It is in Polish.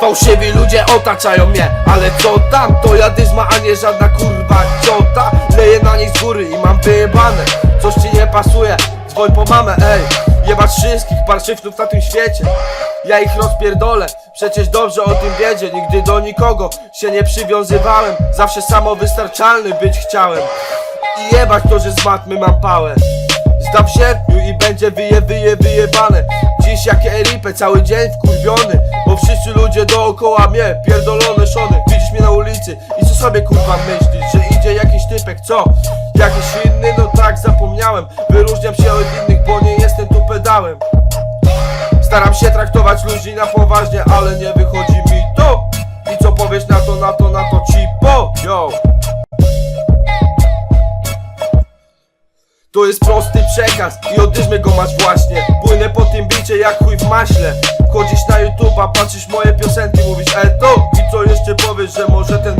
Fałszywi ludzie otaczają mnie Ale co tam, to ja dyzma, a nie żadna kurwa ciota. Leję na nich z góry i mam wyjebane. Coś ci nie pasuje, dzwoń po mamę, ej. Jebać wszystkich parszywnów na tym świecie. Ja ich rozpierdolę, przecież dobrze o tym wiedzie Nigdy do nikogo się nie przywiązywałem. Zawsze samowystarczalny być chciałem. I jebać to, że z matmy mam pałę. Zdam w sierpniu i będzie wyje, wyje, wyjebane Dziś jak eripę, cały dzień wkurwiony Bo wszyscy ludzie dookoła mnie, pierdolone szony Widzisz mnie na ulicy i co sobie kurwa myślisz? Że idzie jakiś typek, co? Jakiś inny? No tak, zapomniałem Wyróżniam się od innych, bo nie jestem tu pedałem Staram się traktować ludzi na poważnie, ale nie wychodzi mi to I co powiesz na to, na to, na to ci po, yo To jest prosty przekaz i oddyżmy go masz właśnie Płynę bicie jak chuj w maśle Wchodzisz na YouTube'a, patrzysz moje piosenki, mówisz e to I co jeszcze powiesz, że może ten?